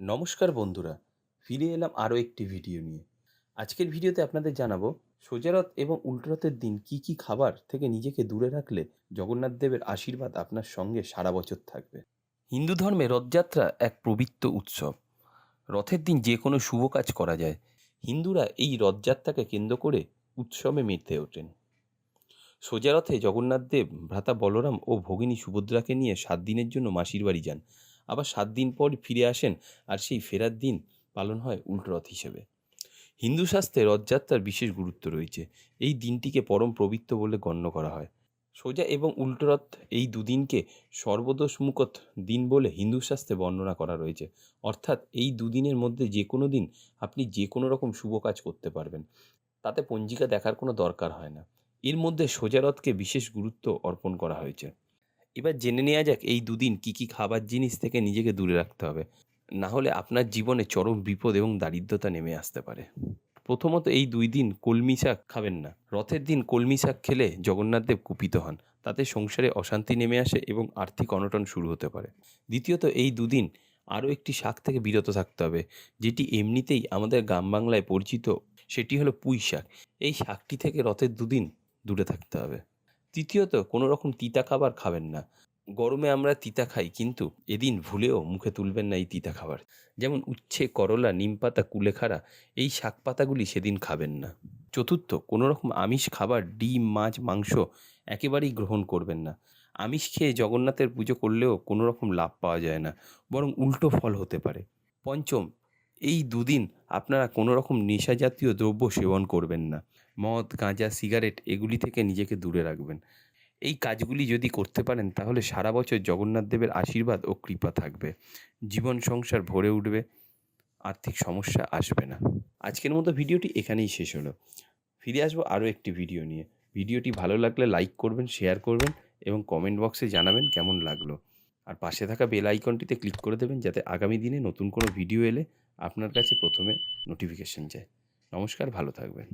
নমস্কার বন্ধুরা, ফিরে এলাম আরও একটি ভিডিও নিয়ে। আজকের ভিডিওতে আপনাদের জানাব সোজারথ এবং উল্টোরথের দিন কি কি খাবার থেকে নিজেকে দূরে রাখলে জগন্নাথ দেবের আশীর্বাদ আপনার সঙ্গে সারা বছর থাকবে। হিন্দু ধর্মে রথযাত্রা এক পবিত্র উৎসব। রথের দিন যে কোনো শুভ কাজ করা যায়। হিন্দুরা এই রথযাত্রাকে কেন্দ্র করে উৎসবে মেতে ওঠেন। সোজা রথে জগন্নাথ দেব, ভ্রাতা বলরাম ও ভগিনী সুভদ্রাকে নিয়ে সাত দিনের জন্য মাসির বাড়ি যান। আবার সাত দিন পর ফিরে আসেন আর সেই ফেরার দিন পালন হয় উল্টো রথ হিসেবে। হিন্দু শাস্ত্রে রথযাত্রার বিশেষ গুরুত্ব রয়েছে। এই দিনটিকে পরম পবিত্র বলে গণ্য করা হয়। সোজা এবং উল্টো রথ এই দুদিনকে সর্বদোষ সর্বদোষমুখত দিন বলে হিন্দু শাস্ত্রে বর্ণনা করা রয়েছে। অর্থাৎ এই দুদিনের মধ্যে যে কোনো দিন আপনি যে কোনো রকম শুভ কাজ করতে পারবেন। তাতে পঞ্জিকা দেখার কোনো দরকার হয় না। এর মধ্যে সোজা রথকে বিশেষ গুরুত্ব অর্পণ করা হয়েছে। এবার জেনে নেওয়া যাক এই দুদিন কী কী খাবার জিনিস থেকে নিজেকে দূরে রাখতে হবে। না হলে আপনার জীবনে চরম বিপদ এবং দারিদ্রতা নেমে আসতে পারে। প্রথমত এই দুই দিন কলমি শাক খাবেন না। রথের দিন কলমি শাক খেলে জগন্নাথদেব কুপিত হন। তাতে সংসারে অশান্তি নেমে আসে এবং আর্থিক অনটন শুরু হতে পারে। দ্বিতীয়ত এই দুদিন আরও একটি শাক থেকে বিরত থাকতে হবে, যেটি এমনিতেই আমাদের গ্রাম বাংলায় পরিচিত। সেটি হলো পুঁই শাক। এই শাকটি থেকে রথের দুদিন দূরে থাকতে হবে। তৃতীয়ত, কোনো রকম তিতা খাবার খাবেন না। গরমে আমরা তিতা খাই, কিন্তু এদিন ভুলেও মুখে তুলবেন না এই তিতা খাবার। যেমন উচ্ছে, করলা নিমপাতা কুলেখাড়া, এই শাক পাতাগুলি সেদিন খাবেন না। চতুর্থ, কোনো রকম আমিষ খাবার, ডিম, মাছ, মাংস একেবারেই গ্রহণ করবেন না। আমিষ খেয়ে জগন্নাথের পুজো করলেও কোনো রকম লাভ পাওয়া যায় না, বরং উল্টো ফল হতে পারে। পঞ্চম এই দুদিন আপনারা কোনো রকম নেশা জাতীয় দ্রব্য সেবন করবেন না। মদ, গাঁজা, সিগারেট এগুলি থেকে নিজেকে দূরে রাখবেন। এই কাজগুলি যদি করতে পারেন তাহলে সারা বছর জগন্নাথ দেবের আশীর্বাদ ও কৃপা থাকবে। জীবন সংসার ভরে উঠবে, আর্থিক সমস্যা আসবে না। আজকের মতো ভিডিওটি এখানেই শেষ হলো। ফিরে আসব আরও একটি ভিডিও নিয়ে। ভিডিওটি ভালো লাগলে লাইক করবেন, শেয়ার করবেন এবং কমেন্ট বক্সে জানাবেন কেমন লাগল। আর পাশে থাকা বেল আইকনটিতে ক্লিক করে দেবেন যাতে আগামী দিনে নতুন কোনো ভিডিও এলে আপনার কাছে প্রথমে নোটিফিকেশন যায় নমস্কার ভালো থাকবেন।